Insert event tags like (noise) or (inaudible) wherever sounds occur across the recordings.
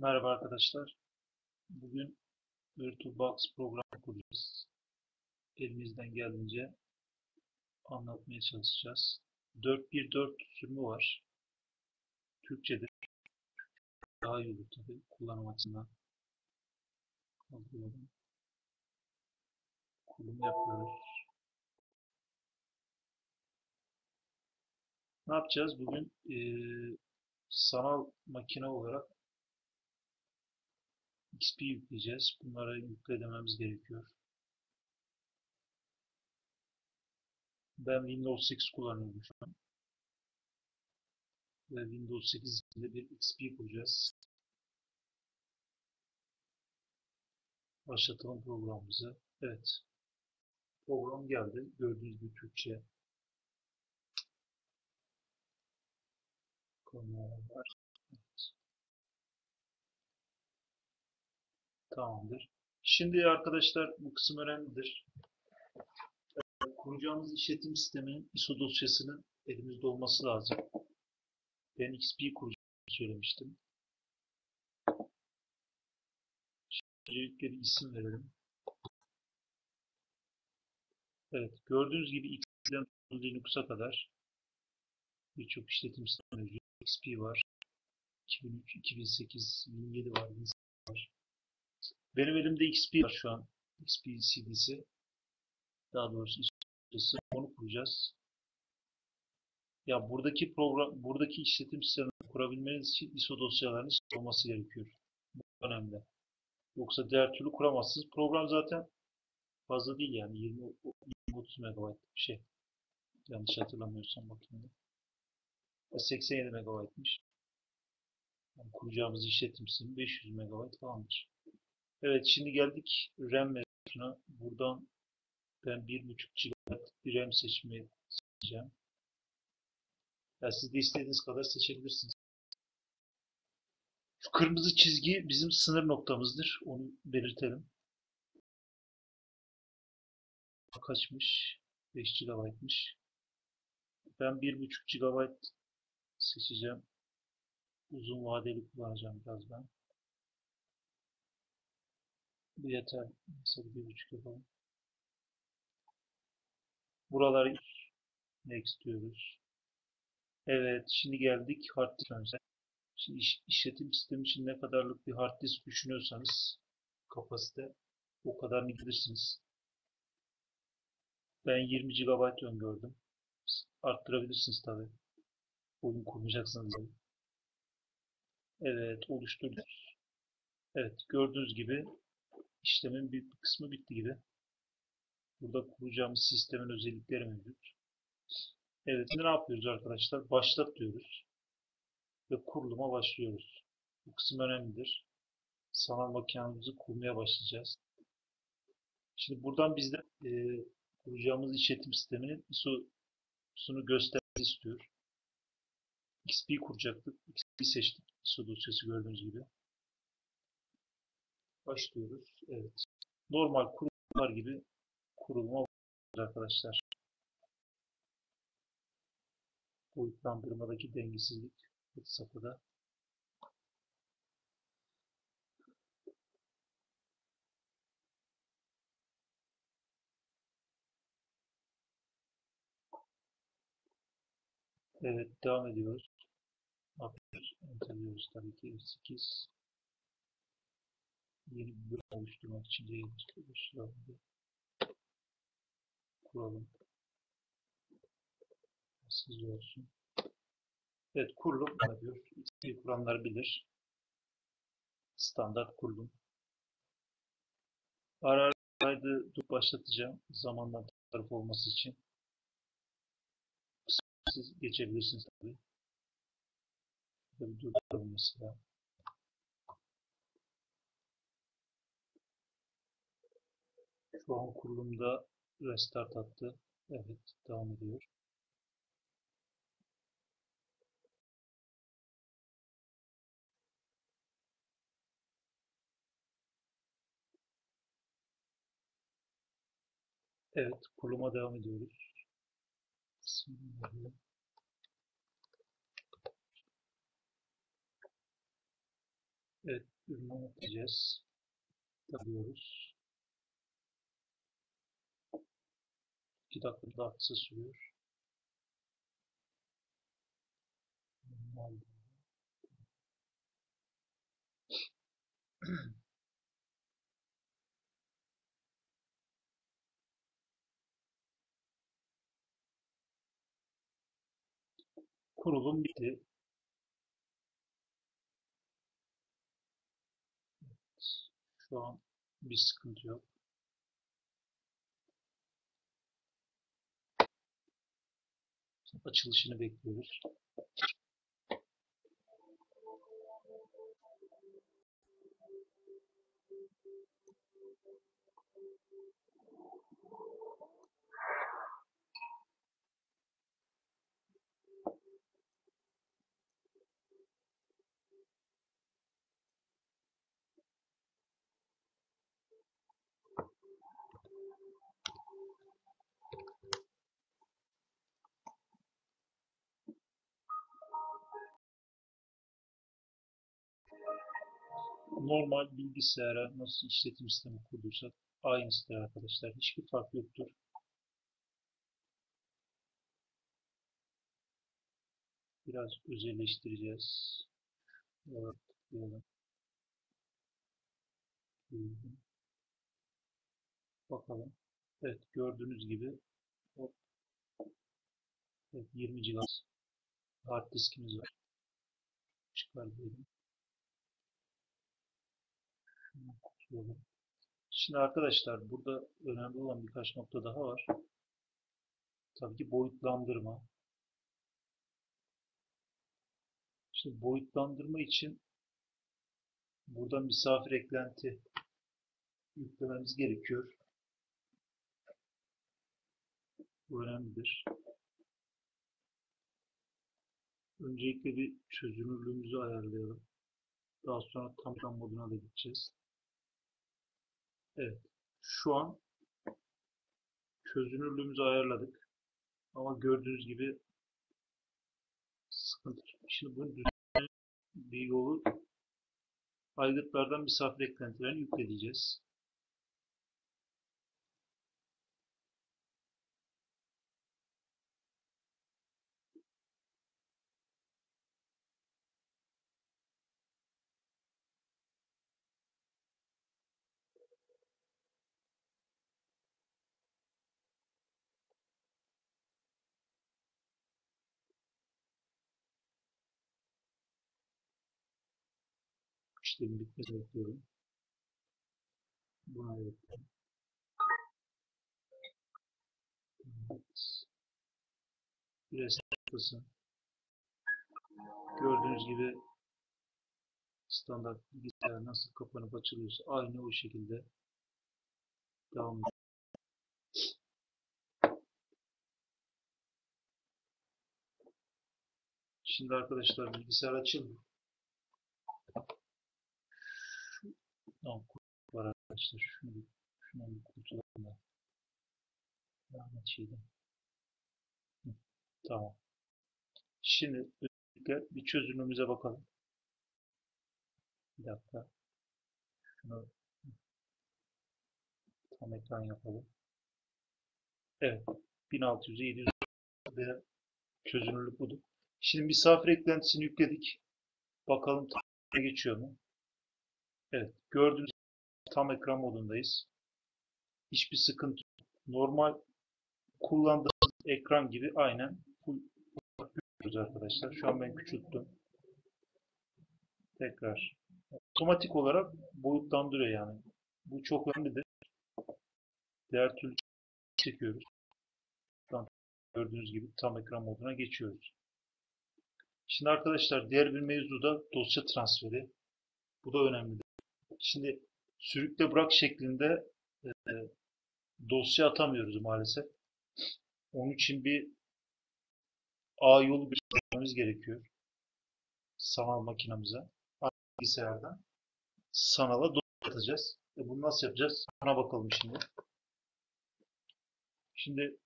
Merhaba arkadaşlar. Bugün VirtualBox programı kuracağız. Elimizden geldiğince anlatmaya çalışacağız. 4.1.4 sürümü var. Türkçedir. Daha iyi olur tabii kullanım açısından. Kaldırıyorum. Yapıyoruz. Ne yapacağız? Bugün eee, sanal makine olarak XP yükleyeceğiz. Bunları yüklememiz gerekiyor. Ben Windows 8 kullanıyorum şu an. Ve Windows 8 ile bir XP kuracağız. Başlatalım programımızı. Evet. Program geldi. Gördüğünüz gibi Türkçe. Konular. Evet. Tamamdır. Şimdi arkadaşlar bu kısım önemlidir. Ee, Kuracağımız işletim sisteminin ISO dosyasının elimizde olması lazım. Ben XP kuracağımı söylemiştim. Öncelikle bir isim verelim. Evet, gördüğünüz gibi X'den Linux'a kadar birçok işletim sistemi mevcut. XP var. 2003, 2008, 2007 var, 2008 var. Benim elimde XP var şu an. XP CD'si. Daha doğrusu ISO'su. Onu kuracağız. Ya buradaki program, buradaki işletim sistemini kurabilmeniz için ISO dosyalarınız olması gerekiyor. Bu önemli. Yoksa diğer türlü kuramazsınız. Program zaten fazla değil yani 20-30 MB bir şey. Yanlış hatırlamıyorsam bakayım. 87 MB'mış. Yani kuracağımız işletim sistemi 500 MB falandır. Evet şimdi geldik RAM mevzusuna. Buradan ben 1.5 GB bir RAM seçmeyi seçeceğim. Ya siz de istediğiniz kadar seçebilirsiniz. Şu kırmızı çizgi bizim sınır noktamızdır. Onu belirtelim. Kaçmış? 5 GB'mış. Ben 1.5 GB seçeceğim. Uzun vadeli kullanacağım biraz ben. Bu yeter. Mesela bir buçuk yapalım. Buraları next diyoruz. Evet, şimdi geldik hard disk'e. Şimdi iş, işletim sistemi için ne kadarlık bir hard disk düşünüyorsanız kapasite o kadarını gidersiniz. Ben 20 GB öngördüm. Arttırabilirsiniz tabi. Oyun kurmayacaksınız. Evet, oluşturduk. Evet, gördüğünüz gibi işlemin bir kısmı bitti gibi. Burada kuracağımız sistemin özellikleri mevcut. Evet, ne yapıyoruz arkadaşlar? Başlat diyoruz. Ve kuruluma başlıyoruz. Bu kısım önemlidir. Sanal makinemizi kurmaya başlayacağız. Şimdi buradan bizde e, kuracağımız işletim sisteminin ISO'sunu göstermesi istiyor. XP kuracaktık. XP seçtik. ISO dosyası gördüğünüz gibi. Başlıyoruz. Evet. Normal kurulumlar gibi kuruluma arkadaşlar. Boyutlandırmadaki dengesizlik had safhada. Evet, devam ediyoruz. Upper enter diyoruz tabii ki F8 yeni bir bölüm oluşturmak için oluşturalım. Kuralım. Hızlı olsun. Evet kurulum diyor. XP kuranlar bilir. Standart kurulum. Ara ara kaydı dur başlatacağım. Zamanla taraf olması için. Siz geçebilirsiniz tabii. Bir durduralım mesela. Şu an kurulumda restart attı. Evet, devam ediyor. Evet, kuruluma devam ediyoruz. Bismillahirrahmanirrahim. Evet, ürünü anlatacağız. Tabıyoruz. 2 dakika daha kısa sürüyor. (clears throat) Kurulum bitti. Şu an bir sıkıntı yok. Açılışını bekliyoruz. Normal bilgisayara nasıl işletim sistemi kurduysak aynısıdır arkadaşlar. Hiçbir fark yoktur. Biraz özelleştireceğiz. Evet. Bakalım. Evet gördüğünüz gibi. Evet, 20 GB hard diskimiz var. Çıkar diyelim. Şimdi arkadaşlar burada önemli olan birkaç nokta daha var. Tabii ki boyutlandırma. Şimdi boyutlandırma için burada misafir eklenti yüklememiz gerekiyor. Bu önemlidir. Öncelikle bir çözünürlüğümüzü ayarlayalım. Daha sonra tam moduna da gideceğiz. Evet. Şu an çözünürlüğümüzü ayarladık. Ama gördüğünüz gibi sıkıntı. Şimdi bunun düzenli bir yolu aygıtlardan misafir eklentilerini yükleyeceğiz. İşlemin bitmesini bekliyorum. Buna evet. Evet. Biraz kısım. Gördüğünüz gibi standart bilgisayar nasıl kapanıp açılıyorsa aynı o şekilde devam ediyor. Şimdi arkadaşlar bilgisayar açıldı. Tamam, var arkadaşlar. Şunu şundan bir kurtulalım da. Lanet şeyden. Tamam. Şimdi bir çözünürlüğümüze bakalım. Bir dakika. Şunu tam ekran yapalım. Evet. 1600'e 700 ve çözünürlük budur. Şimdi misafir eklentisini yükledik. Bakalım geçiyor mu? Evet. Gördüğünüz tam ekran modundayız. Hiçbir sıkıntı yok. Normal kullandığımız ekran gibi aynen görüyoruz arkadaşlar. Şu an ben küçülttüm. Tekrar. Otomatik olarak boyutlandırıyor yani. Bu çok önemlidir. Diğer türlü çekiyoruz. Şu an gördüğünüz gibi tam ekran moduna geçiyoruz. Şimdi arkadaşlar diğer bir mevzu da dosya transferi. Bu da önemlidir. Şimdi sürükle bırak şeklinde e, dosya atamıyoruz maalesef. Onun için bir ağ yolu belirlememiz gerekiyor. Sanal makinamıza. Bilgisayardan. Sanala dosya atacağız. E bunu nasıl yapacağız? Ona bakalım şimdi. Şimdi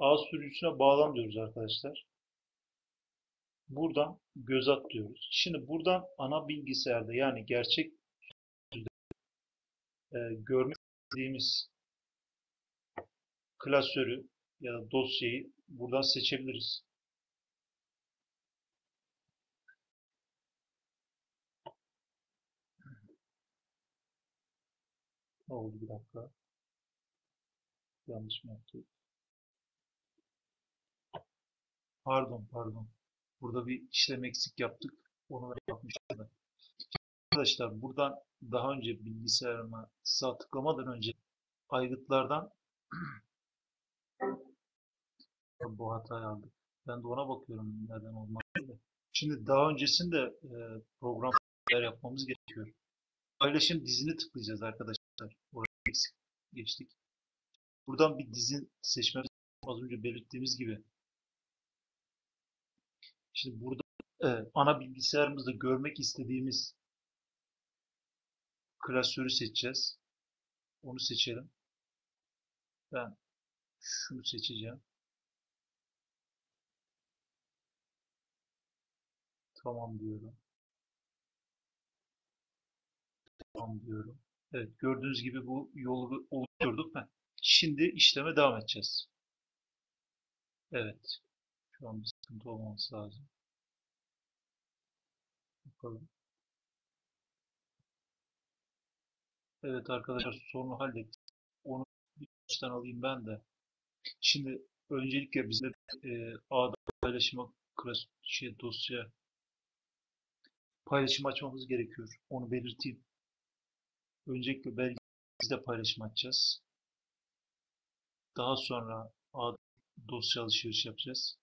ağ sürücüsüne bağlan diyoruz arkadaşlar. Buradan göz at diyoruz. Şimdi buradan ana bilgisayarda yani gerçek e, görmek istediğimiz klasörü ya da dosyayı buradan seçebiliriz. Ne oldu bir dakika? Yanlış mı yaptık? Pardon, pardon. Burada bir işlem eksik yaptık. Onu yapmıştım da. Arkadaşlar buradan daha önce bilgisayarıma sağ tıklamadan önce aygıtlardan (clears throat) bu hatayı aldık. Ben de ona bakıyorum neden olmadı diye. Şimdi daha öncesinde e, program yapmamız gerekiyor. Paylaşım dizini tıklayacağız arkadaşlar. Oraya eksik geçtik. Buradan bir dizi seçmemiz az önce belirttiğimiz gibi. Şimdi burada e, ana bilgisayarımızda görmek istediğimiz klasörü seçeceğiz. Onu seçelim. Ben şunu seçeceğim. Tamam diyorum. Tamam diyorum. Evet gördüğünüz gibi bu yolu oluşturduk. Şimdi işleme devam edeceğiz. Evet. Şu an bir sıkıntı olmaması lazım. Bakalım. Evet arkadaşlar sorunu hallettik. Onu bir baştan alayım ben de. Şimdi öncelikle bize e, A'da paylaşıma şey dosya paylaşım açmamız gerekiyor. Onu belirteyim. Öncelikle belgemizde paylaşım açacağız. Daha sonra A'da dosya alışveriş yapacağız.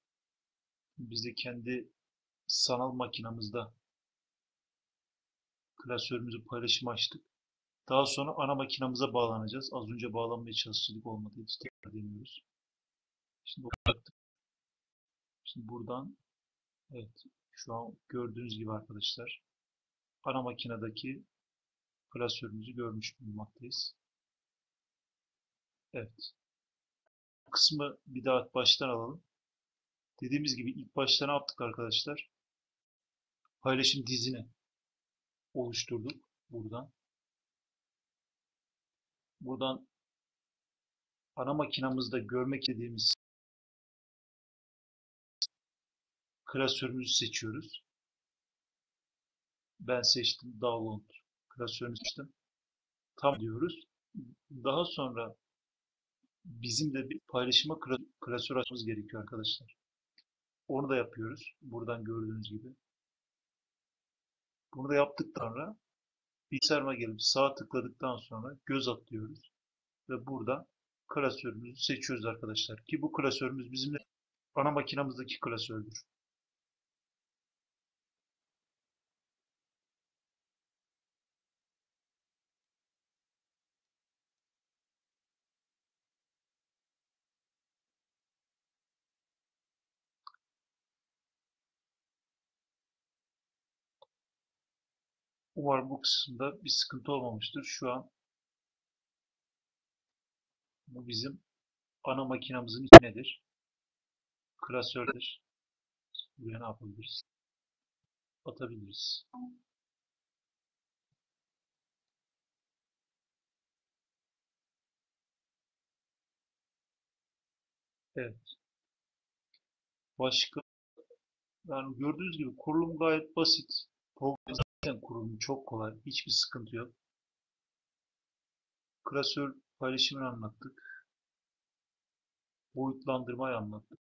Biz de kendi sanal makinamızda klasörümüzü paylaşım açtık. Daha sonra ana makinamıza bağlanacağız. Az önce bağlanmaya çalıştık olmadı. Hiç tekrar deniyoruz. Şimdi bıraktık. Şimdi buradan evet şu an gördüğünüz gibi arkadaşlar ana makinedeki klasörümüzü görmüş bulunmaktayız. Evet. Kısmı bir daha baştan alalım. Dediğimiz gibi ilk başta ne yaptık arkadaşlar? Paylaşım dizini oluşturduk buradan. Buradan ana makinamızda görmek istediğimiz klasörümüzü seçiyoruz. Ben seçtim download klasörünü seçtim. Tam diyoruz. Daha sonra bizim de bir paylaşıma klasör açmamız gerekiyor arkadaşlar. Onu da yapıyoruz. Buradan gördüğünüz gibi. Bunu da yaptıktan sonra bilgisayarıma gelip sağ tıkladıktan sonra göz atlıyoruz. Ve burada klasörümüzü seçiyoruz arkadaşlar. Ki bu klasörümüz bizim ana makinamızdaki klasördür. Umarım bu kısımda bir sıkıntı olmamıştır. Şu an bu bizim ana makinamızın nedir? Klasördür. Buraya ne yapabiliriz? Atabiliriz. Evet. Başka yani gördüğünüz gibi kurulum gayet basit. Program kurulumu çok kolay. Hiçbir sıkıntı yok. Klasör paylaşımını anlattık. Boyutlandırmayı anlattık.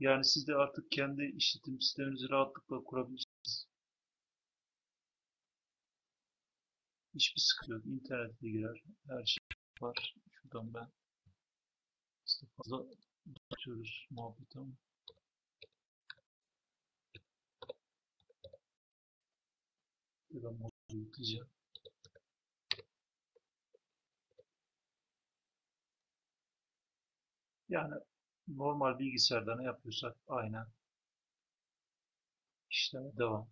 Yani siz de artık kendi işletim sisteminizi rahatlıkla kurabilirsiniz. Hiçbir sıkıntı yok. İnternete girer. Her şey var. Şuradan ben işte fazla atıyoruz muhabbet ama. Şuradan modu yükleyeceğim. Yani normal bilgisayarda ne yapıyorsak aynen işleme devam.